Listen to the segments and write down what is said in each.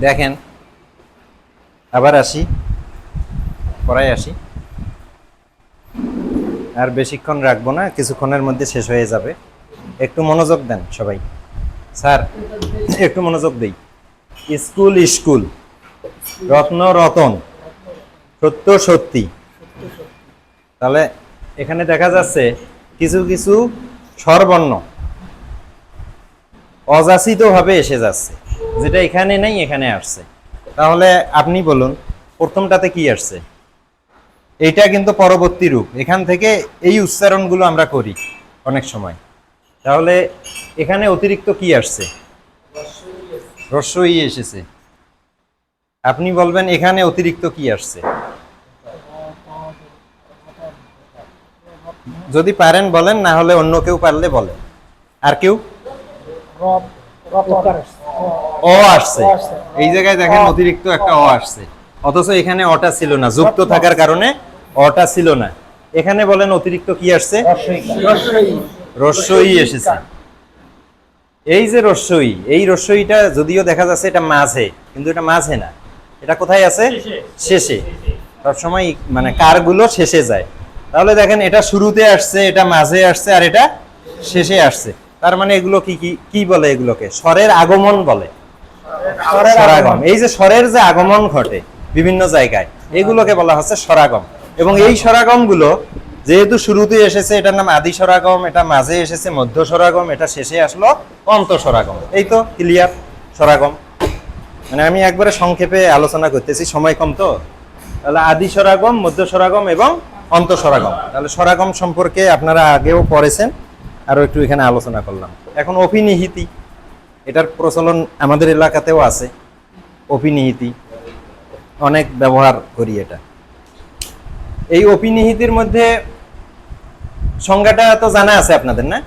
দেখেন। আবার আসি। পড়ায় আসি। আর বেশিক্ষণ রাখব না, কিছুক্ষণের মধ্যে শেষ হয়ে যাবে। একটু মনোযোগ দেন সবাই। স্যার, একটু মনোযোগ দেই। School school. রত্ন, রতন। সত্য, সত্যি। তাহলে এখানে দেখা যাচ্ছে কিছু কিছু স্বরবর্ণ অযাচিতভাবে এসে যাচ্ছে। যেটা এখানে নেই, এখানে আসছে। তাহলে আপনি বলুন, প্রথমটাতে কি আসছে? এইটা কিন্তু পরবর্তী রূপ। এখান থেকে এই উচ্চারণগুলো আমরা করি অনেক সময়। তাহলে এখানে অতিরিক্ত কি আসছে? রস্যই এসেছে। আপনি বলবেন, এখানে অতিরিক্ত কি আসছে? যদি পারেন বলেন, না হলে অন্য কেউ পারলে বলেন আর কেউ? অ আসছে। এই জায়গায় দেখেন অতিরিক্ত একটা অ আসছে। অথচ এখানে অটা ছিল না যুক্ত থাকার কারণে অটা ছিল না। এখানে বলেন অতিরিক্ত কি আসছে? রস্যই এসেছে। এই যে রস্যই এই রস্যইটা যদিও দেখা যাচ্ছে এটা মাঝে কিন্তু এটা মাঝে না। এটা কোথায় আছে? শেষে। সবসময় মানে কারগুলো শেষে যায়। তাহলে দেখেন এটা শুরুতে আসছে এটা মাঝে আসছে আর এটা শেষে আসছে। তার মানে এগুলো কি কি কি বলে এগুলোকে? স্বরের আগমন বলে। স্বরাগম। এই যে স্বরের যে আগমন ঘটে বিভিন্ন জায়গায় এগুলোকে বলা হচ্ছে স্বরাগম। এবং এই স্বরাগমগুলো যেহেতু শুরুতে এসেছে এটার নাম আদি স্বরাগম এটা মাঝে এসেছে মধ্য স্বরাগম এটা শেষে আসলো অন্ত স্বরাগম। এই তো ক্লিয়ার স্বরাগম। মানে আমি একবারে সংক্ষেপে আলোচনা করতেছি সময় কম তো? তাহলে আদি স্বরাগম মধ্য স্বরাগম এবং অন্ত স্বরাগম। তাহলে স্বরাগম সম্পর্কে আপনারা আগেও পড়েছেন। আরও একটু এখানে আলোচনা করলাম। এখন অপিনিহিতি এটার প্রচলন আমাদের এলাকাতেও আছে। অপিনিহিতি অনেক ব্যবহার করি এটা। এই অপিনিহিতির মধ্যে সংজ্ঞাটা তো জানা আছে আপনাদের, না?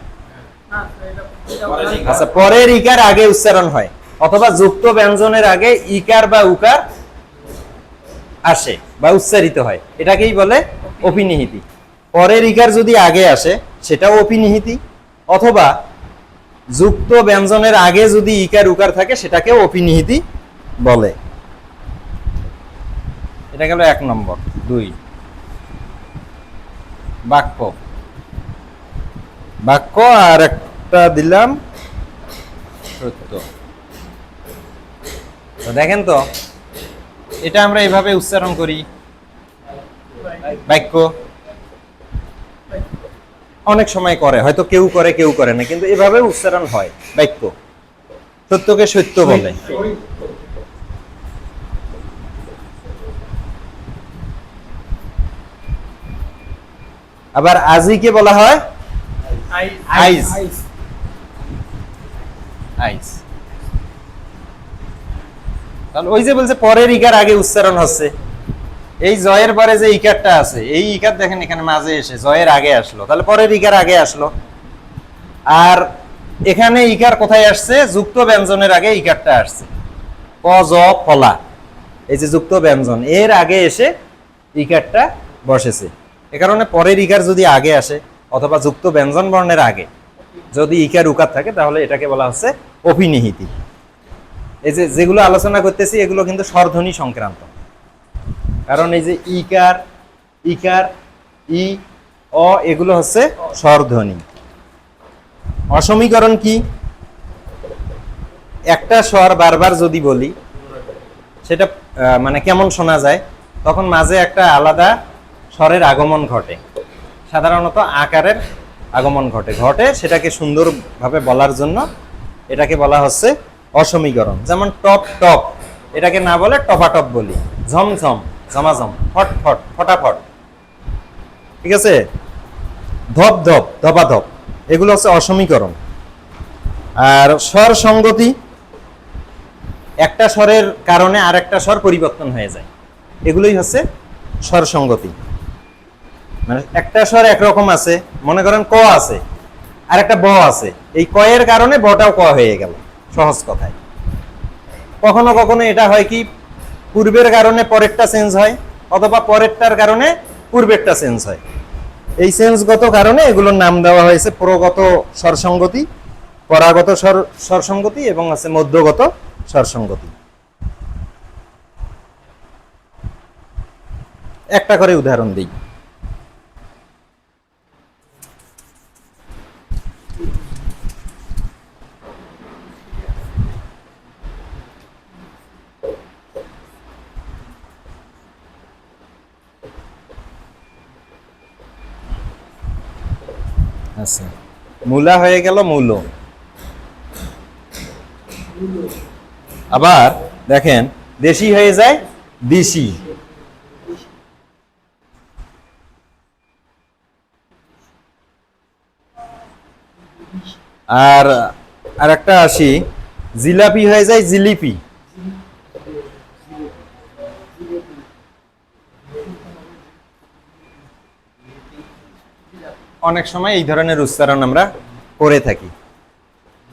আচ্ছা পরের ইকার আগে উচ্চারণ হয়, অথবা যুক্ত ব্যঞ্জনের আগে ইকার বা উকার আসে বা উচ্চারিত হয়। এটাকেই বলে অপিনিহিতি পরের ইকার যদি আগে আসে, সেটাও অপিনিহিতি অথবা যুক্ত ব্যঞ্জনের আগে যদি ইকার উকার থাকে সেটাকে অপিনিহিতি বলে। এটা গেল এক নম্বর, দুই। বাক্য। বাক্য আর একটা দিলাম। সত্য। তো দেখেন তো, এটা আমরা এভাবে উচ্চারণ করি। বাক্য। অনেক সময় করে হয়তো কেউ করে কেউ করে না কিন্তু এভাবে উচ্চারণ হয় বাক্য। সত্যকে সত্য বলে। আবার আজিকে বলা হয়? আইস আইস তাহলে ওই যে বলছে পরের ইকার আগে উচ্চারণ হচ্ছে। এই জয়ের পরে যে ইকারটা আছে, এই ইকার দেখেন এখানে মাঝে এসে, জয়ের আগে আসলো, তাহলে পরের ইকার আগে আসলো। আর এখানে ইকার কোথায় আসছে? যুক্ত ব্যঞ্জনের আগে ইকারটা আসছে। ক, জ, ফলা। এই যে যুক্ত ব্যঞ্জন, এর আগে এসে ইকারটা বসেছে। এ কারণে পরের ইকার যদি আগে আসে, অথবা যুক্ত ব্যঞ্জন বর্ণের আগে, যদি ইকার উকার থাকে, তাহলে এটাকে বলা হচ্ছে অভিনিহিতি। এই যে যেগুলো আলোচনা করতেছি, এগুলো কিন্তু স্বরধ্বনি সংক্রান্ত। কারণ এই যে ইকার ইকার, ই, অ এগুলো হচ্ছে স্বরধ্বনি। অসমীকরণ কি? একটা স্বর বারবার যদি বলি, সেটা মানে কেমন শোনা যায়, তখন মাঝে একটা আলাদা স্বরের আগমন ঘটে। সাধারণত আকারের আগমন ঘটে। ঘটে সেটাকে সুন্দরভাবে বলার জন্য এটাকে বলা হচ্ছে অসমীকরণ। যেমন টপ টপ, এটাকে না বলে টপাটপ বলি। ঝমঝম। ঝমাঝম ফট ফট, ফটাফট। ঠিক আছে? ধপ ধপ ধপাধপ এগুলো হচ্ছে অসমীকরণ। আর স্বর সঙ্গতি, একটা স্বরের কারণে আর একটা স্বর পরিবর্তন হয়ে যায়। এগুলোই হচ্ছে স্বর সঙ্গতি। মানে একটা স্বর একরকম আছে, মনে করেন ক আছে, আর একটা ব আছে। এই ক এর কারণে বটাও ক হয়ে গেল, সহজ কথায়। কখনো কখনো এটা হয় কি পূর্বের কারণে পরেরটা চেঞ্জ হয়, অথবা পরেরটার কারণে পূর্বেরটা চেঞ্জ হয়। এই চেঞ্জগত কারণে এগুলোর নাম দেওয়া হয়েছে প্রগত সরসঙ্গতি পরাগত সরসঙ্গতি এবং আছে মধ্যগত সরসঙ্গতি একটা করে উদাহরণ দিই। আচ্ছা। মূলা হয়ে গেল মূলো। আবার দেখেন, দেশি হয়ে যায় দেশি আর আর একটা আসি, জিলাপি হয়ে যায় জিলিপি। অনেক সময় এই ধরনের উচ্চারণ আমরা করে থাকি।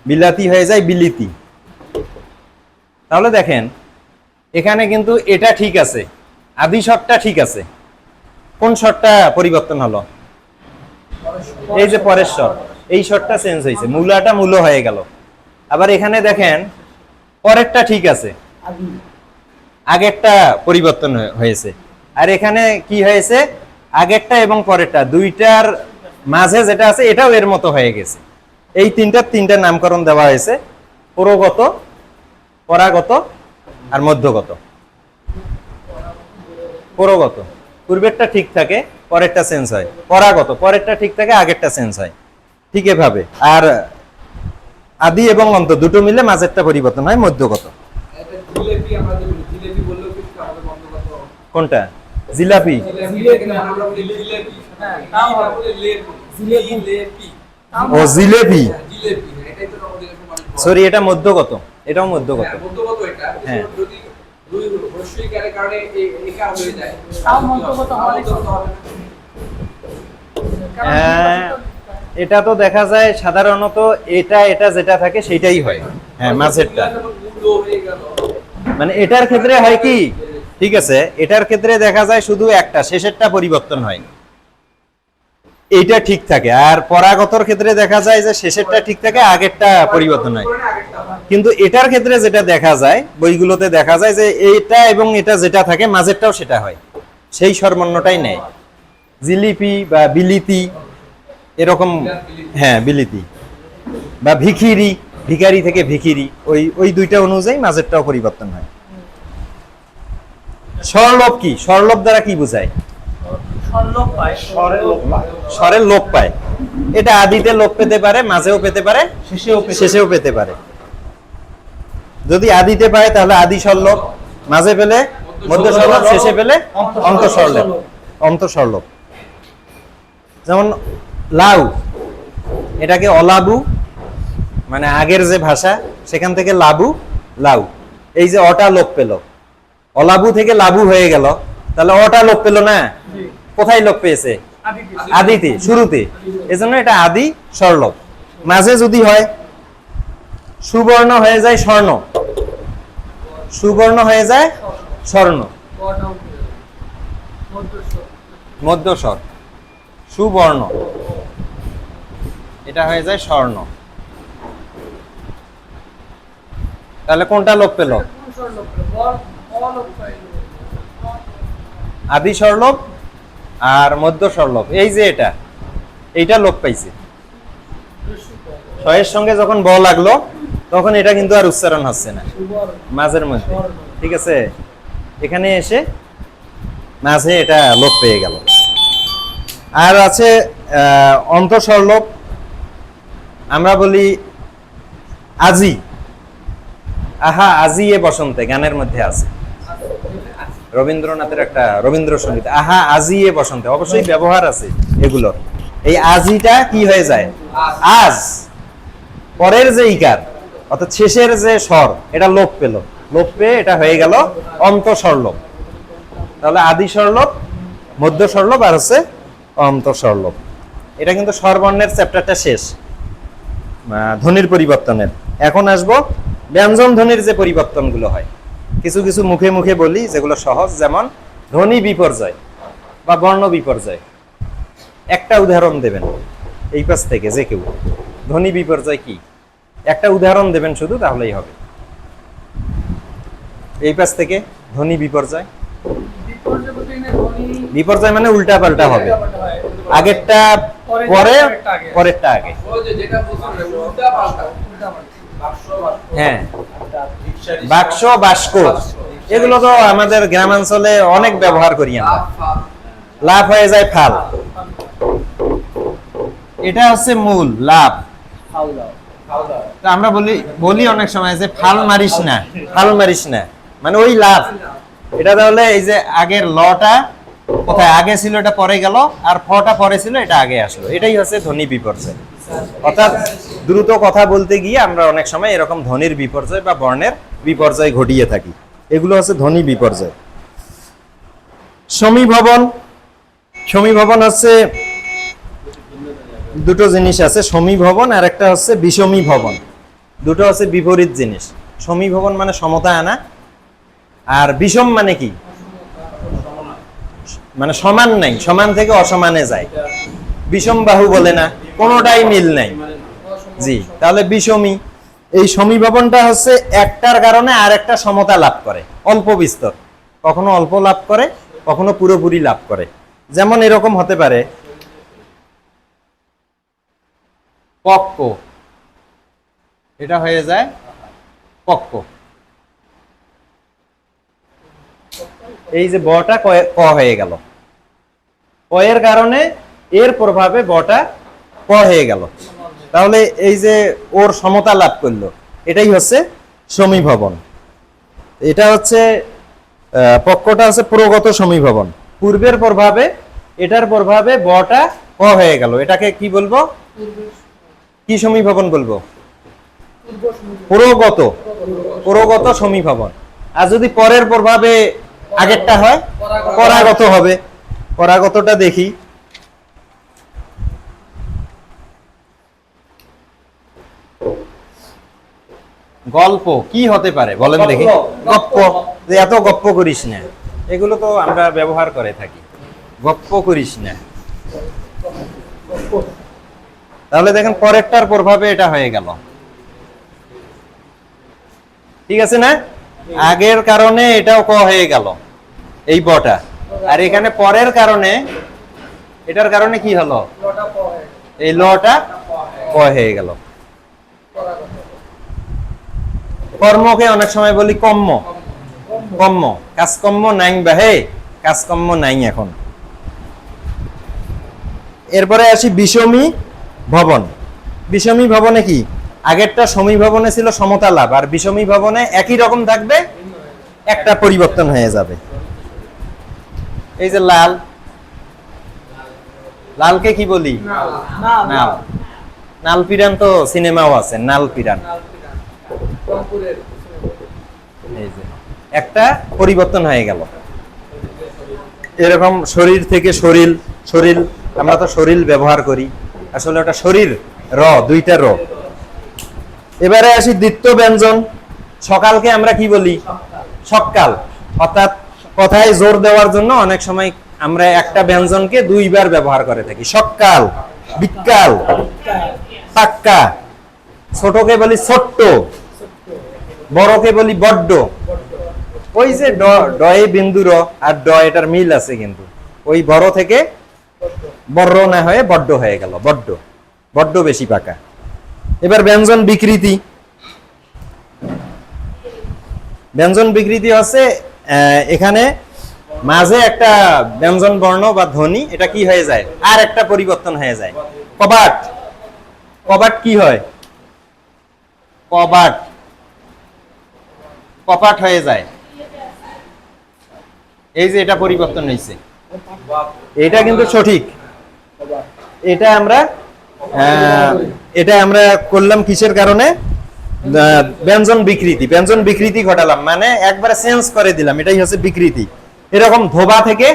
বিলাতি হয়ে যায় বিলিতি তাহলে দেখেন এখানে কিন্তু এটা ঠিক আছে আদি শটটা ঠিক আছে। কোন শটটা পরিবর্তন হলো? এই যে পরের শট এই শটটা চেঞ্জ হয়েছে মূলাটা মূল হয়ে গেল। আবার এখানে দেখেন পরেরটা ঠিক আছে আগেরটা পরিবর্তন হয়ে- হয়েছে। আর এখানে কি হয়েছে? আগেরটা এবং পরেরটা দুইটার মাঝে যেটা আছে এটাও এর মতো হয়ে গেছে। এই তিনটার তিনটা নামকরণ দেওয়া হয়েছে পুরোগত পরাগত আর মধ্যগত। পুরোগত। পূর্বেরটা ঠিক থাকে পরেরটা চেঞ্জ হয়। পরাগত পরেরটা ঠিক থাকে আগেরটা চেঞ্জ হয়। ঠিক এভাবে। আর আদি এবং অন্ত দুটো মিলে মাঝেরটা পরিবর্তন হয় মধ্যগত। কোনটা? জিলাপি। ও জিলেপি। সরি এটা মধ্যগত। এটাও মধ্যগত। হ্যাঁ, এটা। হ্যাঁ। যদি দুই হর্ষই কারে কারণে এই একা হয়ে এটা তো দেখা যায় সাধারণত এটা এটা যেটা থাকে সেটাই হয়। হ্যাঁ গেল। মানে এটার ক্ষেত্রে হয় কি? ঠিক আছে, এটার ক্ষেত্রে দেখা যায় শুধু একটা, শেষেরটা পরিবর্তন হয় এইটা ঠিক থাকে। আর পরাগতর ক্ষেত্রে দেখা যায় যে শেষেরটা ঠিক থাকে, আগেরটা পরিবর্তন হয়। কিন্তু এটার ক্ষেত্রে যেটা দেখা যায়, বইগুলোতে দেখা যায় যে এটা এবং এটা যেটা থাকে, মাঝেরটাও সেটা হয়। সেই সর্বর্ণটাই নেয়। জিলিপি বা বিলিতি, এরকম হ্যাঁ বিলিতি। বা ভিখিরি, ভিখারি থেকে ভিখিরি, ওই ওই দুইটা অনুযায়ী মাঝেরটাও পরিবর্তন হয়। স্বরলোপ কি? স্বরলোপ দ্বারা কি বোঝায়? স্বরের লোপ পায়। এটা আদিতে লোপ পেতে পারে মাঝেও পেতে পারে শেষেও পেতে পারে। যদি আদিতে পায় তাহলে আদি স্বরলোপ মাঝে পেলে মধ্য স্বরলোপ শেষে পেলে অন্ত স্বরলোপ অন্ত স্বরলোপ যেমন লাউ এটাকে অলাবু মানে আগের যে ভাষা সেখান থেকে লাবু লাউ। এই যে অটা লোপ পেল। অলাবু থেকে লাবু হয়ে গেল। তাহলে অটা লোপ পেল না? কোথায় লোপ পেয়েছে? আদিতে। শুরুতে। এজন্য এটা আদি স্বরলোপ মাঝে যদি হয় সুবর্ণ হয়ে যায় স্বর্ণ। সুবর্ণ হয়ে যায় স্বর্ণ। মধ্য স্বর সুবর্ণ। এটা হয়ে যায় স্বর্ণ। তাহলে কোনটা লোপ পেল? আদি স্বরলোপ আর মধ্য স্বরলোপ এই যে এটা এইটা লোপ পাইছে। ছয়ের সঙ্গে যখন ব লাগল তখন এটা কিন্তু আর উচ্চারণ হচ্ছে না মাঝের মধ্যে ঠিক আছে? এখানে এসে মাঝে এটা লোপ পেয়ে গেল। আর আছে আহ, অন্তঃস্বরলোপ আমরা বলি আজি। আহা আজি এ বসন্তে গানের মধ্যে আছে রবীন্দ্রনাথের একটা রবীন্দ্রসঙ্গীত। আহা আজি এ বসন্তে, অবশ্যই ব্যবহার আছে এগুলোর। এই আজিটা কি হয়ে যায়? আজ। পরের যে ইকার, অর্থাৎ শেষের যে স্বর, এটা লোপ পেল। লোপ পেয়ে এটা হয়ে গেল অন্ত স্বরলোপ তাহলে আদি স্বরলোপ মধ্য স্বরলোপ আর হচ্ছে অন্ত স্বরলোপ এটা কিন্তু স্বরবর্ণের চ্যাপ্টারটা শেষ। ধ্বনির পরিবর্তনের। এখন আসব ব্যঞ্জন ধ্বনির যে পরিবর্তনগুলো হয়। কিছু কিছু মুখে মুখে বলি যেগুলো সহজ যেমন ধ্বনি বিপর্যয় বা বর্ণ বিপর্যয়। একটা উদাহরণ দেবেন এই পাশ থেকে যে কেউ। ধ্বনি বিপর্যয় কি? একটা উদাহরণ দেবেন শুধু তাহলেই হবে। এই পাশ থেকে ধ্বনি বিপর্যয়। বিপর্যয় মানে উল্টা পাল্টা হবে। আগেরটা পরে পরে পরেরটা আগে। পরেরটা আগে ওই যে যেটা বলছেন উল্টা পাল্টা উল্টা পাল্টা। বাক্স বাক্স হ্যাঁ বাক্স বাস্ক। এগুলো তো আমাদের গ্রামাঞ্চলে অনেক ব্যবহার করি আমরা। লাভ হয়ে যায় ফাল। এটা হচ্ছে মূল লাভ আমরা বলি বলি অনেক সময় যে ফাল মারিস না ফাল মারিস না। মানে ওই লাভ এটা তাহলে এই যে আগের লটা কোথায় আগে ছিল এটা পরে গেল আর ফটা পরে ছিল এটা আগে আসলো। এটাই হচ্ছে ধ্বনি বিপর্যয়। অর্থাৎ দ্রুত কথা বলতে গিয়ে আমরা অনেক সময় এরকম ধ্বনির বিপর্যয় বা বর্ণের বিপর্যয় ঘটিয়ে থাকি। এগুলো হচ্ছে ধ্বনি বিপর্যয়। সমীভবন সমীভবন হচ্ছে দুটো জিনিস আছে সমীভবন আর একটা হচ্ছে বিষমী ভবন। দুটো হচ্ছে বিপরীত জিনিস। সমীভবন মানে সমতা আনা আর বিষম মানে কি? মানে সমান নাই, সমান থেকে অসমানে যায়। বিষম বাহু বলে না, কোনোটাই মিল নাই। জি, তাহলে বিষমী। এই সমীভবনটা হচ্ছে একটার কারণে আর একটা সমতা লাভ করে, অল্প বিস্তর। কখনো অল্প লাভ করে, কখনো পুরোপুরি লাভ করে। যেমন এরকম হতে পারে, পক্ক। এটা হয়ে যায় পক্ক। এই যে বটা ক হয়ে গেল। ক এর কারণে এর প্রভাবে বটা ক হয়ে গেল। তাহলে এই যে ওর সমতা লাভ করল, এটাই হচ্ছে সমীভবন। এটা হচ্ছে পক্ষটা হচ্ছে প্রগত সমীভবন। পূর্বের প্রভাবে, এটার প্রভাবে বটা ক হয়ে গেল। এটাকে কি বলব? কি সমীভবন বলব? পুরোগত। পুরোগত সমীভবন। আর যদি পরের প্রভাবে আগেরটা হয়, পরাগত হবে। পরাগতটা দেখি। গল্প কি হতে পারে? বলেন দেখি। গপ্প। এত গপ্প করিস না। এগুলো তো আমরা ব্যবহার করে থাকি। গপ্প করিস না। তাহলে দেখেন পরেরটার প্রভাবে এটা হয়ে গেল। ঠিক আছে না? আগের কারণে এটাও ক হয়ে গেল এই বটা। আর এখানে পরের কারণে এটার কারণে কি হলো? এই লটা ক হয়ে গেল। কর্মকে অনেক সময় বলি কম্ম। কম্ম। কাজকর্ম নাই বাহে কাজকর্ম নাই এখন। এরপরে আসি বিষমী ভবন। বিষমী ভবনে কি? আগেরটা সমী ভবনে ছিল সমতা লাভ আর বিষমী ভবনে একই রকম থাকবে একটা পরিবর্তন হয়ে যাবে। এই যে লাল। লালকে কি বলি? নাল। নাল। পিরান তো সিনেমাও আছে নাল পিরান। একটা পরিবর্তন হয়ে গেল। এরকম শরীর থেকে শরীর শরীর, আমরা তো শরীর ব্যবহার করি। আসলে ওটা শরীর র, দুইটা র। এবারে আসি দ্বিতীয় ব্যঞ্জন। সকালকে আমরা কি বলি? সকাল। অর্থাৎ কথায় জোর দেওয়ার জন্য অনেক সময় আমরা একটা ব্যঞ্জনকে দুইবার ব্যবহার করে থাকি। সকাল, বিকাল, পাক্কা। ছোটকে বলি ছোট্ট। বড়কে বলি বড্ড। ওই যে ডয়ে বিন্দু র আর ড এটার মিল আছে কিন্তু। ওই বড় থেকে বড় না হয়ে বড্ড হয়ে গেল, বড্ড। বড্ড বেশি পাকা। এবার ব্যঞ্জন বিকৃতি। ব্যঞ্জন বিকৃতি হচ্ছে এখানে মাঝে একটা ব্যঞ্জন বর্ণ বা ধ্বনি, এটা কি হয়ে যায়? আর একটা পরিবর্তন হয়ে যায়। কবাট। কবাট কি হয়? কবাট। কপাট হয়ে যায়। এই যে এটা পরিবর্তন হয়েছে এটা কিন্তু সঠিক। এটা আমরা এটা আমরা করলাম কিসের কারণে? ব্যঞ্জন বিকৃতি। ব্যঞ্জন বিকৃতি ঘটালাম। মানে একবারে চেঞ্জ করে দিলাম। এটাই হচ্ছে বিকৃতি। এরকম ধোবা থেকে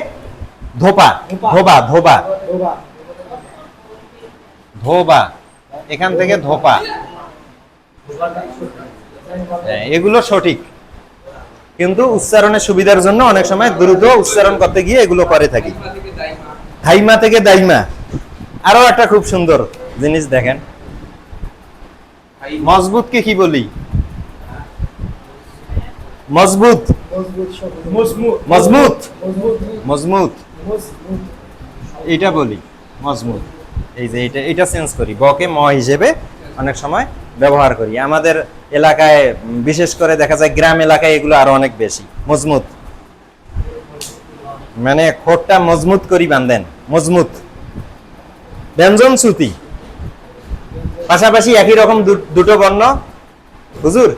ধোপা। ধোবা ধোবা। ধোবা। এখান থেকে ধোপা। হ্যাঁ, এগুলো সঠিক। কিন্তু উচ্চারণের সুবিধার জন্য অনেক সময় দ্রুত উচ্চারণ করতে গিয়ে এগুলো করে থাকি। দাইমা থেকে দাইমা। আরও একটা খুব সুন্দর জিনিস দেখেন। মজবুতকে কি বলি? মজবুত। মজবুত। মজবুত। মজবুত। এইটা বলি মজমুত এই যে এটা এটা চেঞ্জ করি। বকে ম হিসেবে অনেক সময় ব্যবহার করি। আমাদের এলাকায়, বিশেষ করে দেখা যায় গ্রাম এলাকায় এগুলো আরও অনেক বেশি। মজমুত মানে খোটটা মজমুত করি বান্ধেন মজমুত ব্যঞ্জন শ্রুতি। পাশাপাশি একই রকম দুটো বর্ণ। হুজুর?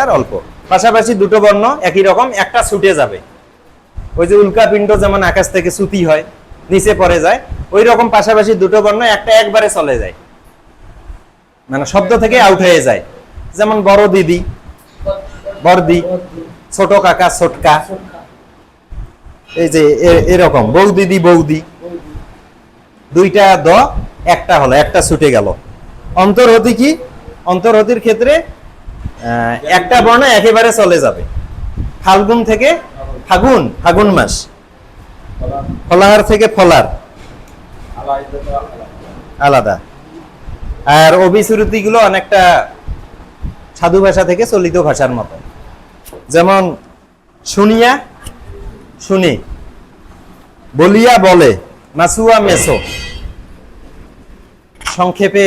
আর অল্প। পাশাপাশি দুটো বর্ণ, একই রকম, একটা ছুটে যাবে। ওই যে উল্কাপিণ্ড যেমন আকাশ থেকে সুতি হয়, নিচে পড়ে যায়, ওই রকম পাশাপাশি দুটো বর্ণ, একটা একবারে চলে যায়। মানে শব্দ থেকে আউট হয়ে যায়। যেমন বড় দিদি, বড়দি, ছোট কাকা, ছোটকা। এই যে এরকম বৌ দিদি, বৌদি। দুইটা দ, একটা হলো, একটা ছুটে গেল। অন্তর্হতি কি? অন্তর্হতির ক্ষেত্রে একটা বর্ণ একেবারে চলে যাবে। ফাল্গুন থেকে ফাগুন ফাগুন মাস। ফলাহার থেকে ফলার। আলাদা। আর অভিশ্রুতি গুলো অনেকটা সাধু ভাষা থেকে চলিত ভাষার মতো। যেমন, শুনিয়া, শুনি। বলিয়া বলে, মাসুয়া মেসো। সংক্ষেপে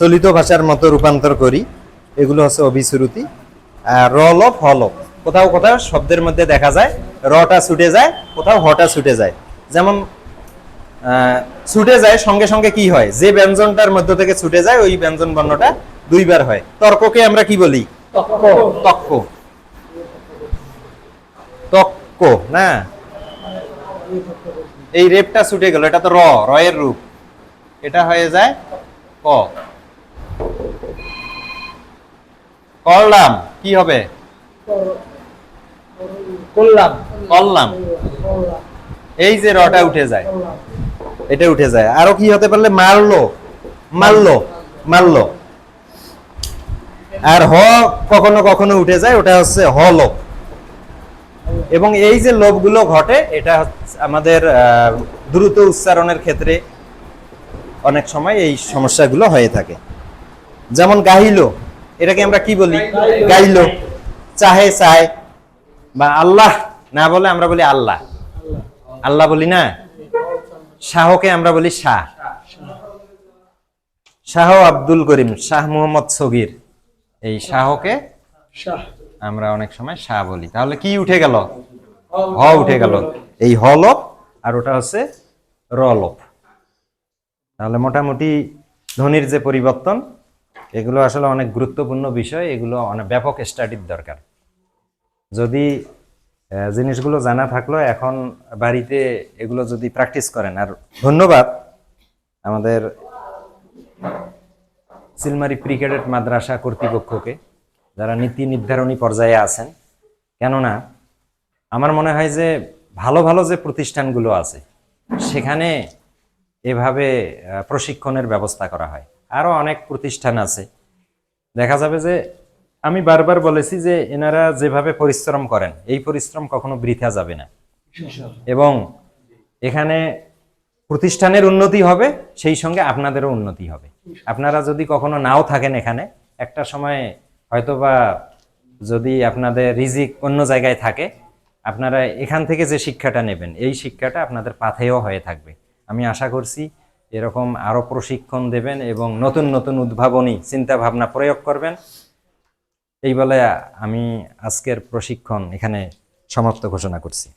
চলিত ভাষার মতো রূপান্তর করি। এগুলো হচ্ছে অভিশ্রুতি। রলপ হলপ কোথাও কোথাও শব্দের মধ্যে দেখা যায়, রটা ছুটে যায়, কোথাও হটা ছুটে যায়। যেমন ছুটে যায়, সঙ্গে সঙ্গে কি হয়? যে ব্যঞ্জনটার মধ্য থেকে ছুটে যায়, ওই ব্যঞ্জন বর্ণটা দুইবার হয়। তর্ককে আমরা কি বলি? তক্ক। তক্ক। না? এই রেপটা ছুটে গেল এটা তো র রয়ের রূপ। এটা হয়ে যায় ক। করলাম কি হবে? করলাম। করলাম। এই যে রটা উঠে যায় এটা উঠে যায়। আরও কি হতে পারলে? মারলো। মারলো। মারলো। আর হ কখনো কখনো উঠে যায়, ওটা হচ্ছে হ লোভ এবং এই যে লোভগুলো ঘটে, এটা আমাদের দ্রুত উচ্চারণের ক্ষেত্রে অনেক সময় এই সমস্যাগুলো হয়ে থাকে। যেমন গাইলো এটাকে আমরা কি বলি? গাইলো চাহে চায়, বা আল্লাহ, না বলে আমরা বলি আল্লাহ। আল্লাহ বলি না? শাহকে আমরা বলি শাহ। শাহ আব্দুল করিম, শাহ মুহাম্মদ সগির। এই শাহকে? আমরা অনেক সময় শাহ বলি। তাহলে কি উঠে গেল? হ উঠে গেল। এই হলপ আর ওটা হচ্ছে রলপ তাহলে মোটামুটি ধ্বনির যে পরিবর্তন এগুলো আসলে অনেক গুরুত্বপূর্ণ বিষয়। এগুলো অনেক ব্যাপক স্টাডির দরকার। যদি জিনিসগুলো জানা থাকল এখন বাড়িতে এগুলো যদি প্র্যাকটিস করেন। আর ধন্যবাদ আমাদের সিলমারি ক্রিকেটেড মাদ্রাসা কর্তৃপক্ষকে যারা নীতি নির্ধারণী পর্যায়ে আছেন। কেননা, আমার মনে হয় যে ভালো ভালো যে প্রতিষ্ঠানগুলো আছে, সেখানে এভাবে প্রশিক্ষণের ব্যবস্থা করা হয়। আরও অনেক প্রতিষ্ঠান আছে। দেখা যাবে যে আমি বারবার বলেছি যে এনারা যেভাবে পরিশ্রম করেন, এই পরিশ্রম কখনো বৃথা যাবে না। এবং এখানে প্রতিষ্ঠানের উন্নতি হবে, সেই সঙ্গে আপনাদেরও উন্নতি হবে। আপনারা যদি কখনো নাও থাকেন এখানে, একটা সময় হয়তোবা যদি আপনাদের রিজিক অন্য জায়গায় থাকে, আপনারা এখান থেকে যে শিক্ষাটা নেবেন, এই শিক্ষাটা আপনাদের পাথেয় হয়ে থাকবে। আমি আশা করছি এরকম আরও প্রশিক্ষণ দেবেন এবং নতুন নতুন উদ্ভাবনী চিন্তা ভাবনা প্রয়োগ করবেন। এই বলে আমি আজকের প্রশিক্ষণ এখানে সমাপ্ত ঘোষণা করছি।